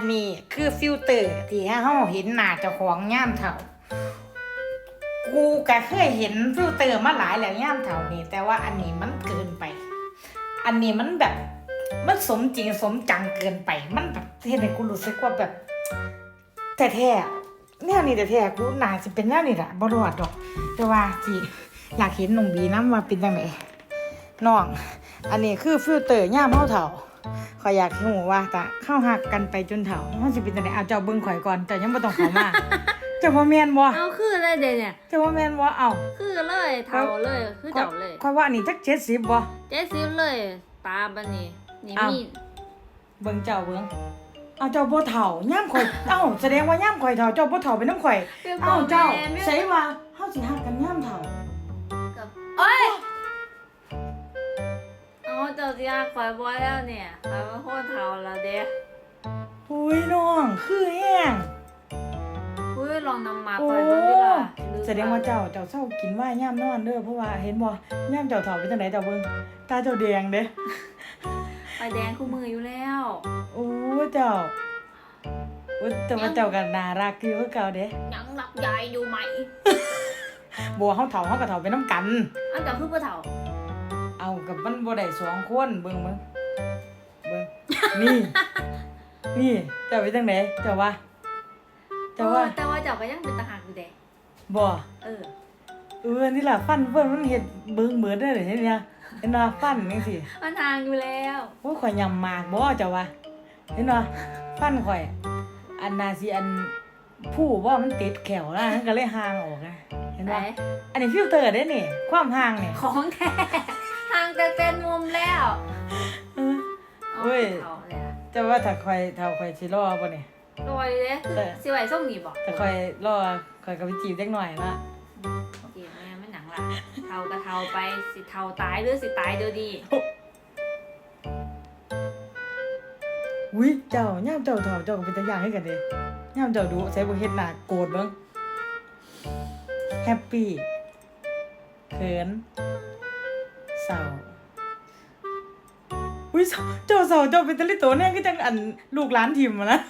อันนี้คือฟิลเตอร์ที่เฮาเห็นหน้าเจ้าของย่ามเถ่า กูก็เคยเห็นฟิลเตอร์มาหลายแล้วย่ามเถ่านี่ แต่ว่าอันนี้มันเกินไป อันนี้มันแบบ มันสมจริงสมจังเกินไป มันแบบเห็นให้กูรู้สึกว่าแบบแต่แท้แนวนี้แต่แท้กูน่าจะเป็นแนวนี้แหละบรอดดอก แต่ว่าสิอยากเห็นหนุ่มบีน้ำว่าเป็นจังไดน้อง อันนี้คือฟิลเตอร์ย่ามเฮาเถ่า ขอยอยากรู้ว่าแต่เข้าหักกันไปจนเถ่ามันสิเป็นจังไดเอาเจ้าเบิ่งข่อยก่อนแต่ยังบ่ต้องเข้ามา เจ้าบ่แม่นบ่เอาคือเลยเดเนี่ย เจ้าบ่แม่นบ่เอ้าคือเลยเท่าเลย คือเจ้าเลยข่อยว่าอันนี้จัก70บ่เจ๊ซิมเลยตาบันนี่นี่อ้าวมีเบิ่งเจ้าเบิ่งเอาเจ้าบ่เฒ่าย่ามข่อย เอ้าแสดงว่าย่ามข่อยเฒ่าเจ้าบ่เฒ่าเป็นน้ำข่อย เอ้าเจ้าใส่ว่าเฮาสิฮักกันย่ามเฒ่า เอาเจ้าจีอาคอยบอยแล้วเนี่ยคอยมาโคตรเท่าแล้วเด้อุ้ยน้องคือแห้งอุ้ยลองนำมาคอยเบิ่งดีกว่าแสดงว่าเจ้าเจ้าเศร้ากินว่าย่ามนอนเด้อเพราะว่าเห็นบ่ย่ามเจ้าเฒ่าเป็นจังไดเจ้าเบิ่งตาเจ้าแดงเด้ไปแดงคู่มืออยู่แล้วโอ้เจ้าอุ๊ยแต่ว่าเจ้าก็น่ารักอยู่คือเก่าเด้ยังรักยายอยู่ไหมบ่เฮาเฒ่าเฮาก็เฒ่าไปนํกัน อันกับคือบ่เท่า เอากับมันบ่ได้สองคนเบิ่งเบิ่งเบิ่งนี่ นี่เจ้าเป็นจังไดเจ้าว่าเจ้าว่าเออแต่ว่าเจ้าก็ยังเป็นตาหากอยู่เด้บ่เออเออนี่ล่ะฟันเพิ่นมันเฮ็ดเบิ่งเหมือนเด้อเห็นเนี่ยเห็นว่าฟันจังซี่มันทางอยู่แล้วโอ้ยข่อยยำมากบ่เจ้าว่าเห็นว่าฟันข่อย อันน่าสิอันผู้ว่ามันติดแขวนะมันก็เลยห่างออกนะเห็นไหนว่าอันนี้ฟิลเตอร์เด้นี่ ความห่างนี่ของแท้ เอาเว้ยเท่าเลยอะเจ้าว่าถ้าข่อยถ้าข่อยสิรอบ่นี่ลอยเลยคือแต่ สิไหวส้มนี่บอกถ้าข่อยรอข่อยก็ไปจีบเด็กหน่อยละเกมแม่ไม่หนังละเท่าก็เท่าไปสิเท่าตายหรือสิตายเดียวดีอุ้ยเจ้าย่ามเจ้าเฒ่าเจ้าก็เป็นตาย่างให้กันเด้ย่ามเจ้าดูใส่บ่เฮ็ดหน้าโกรธเบิ่งแฮปปี้เขินเศร้า อุ้ยเศร้าเจ้าเศร้าเจ้าเป็นตะลิโตเนี่ยก็จังอันลูกหลานทิมอะนะ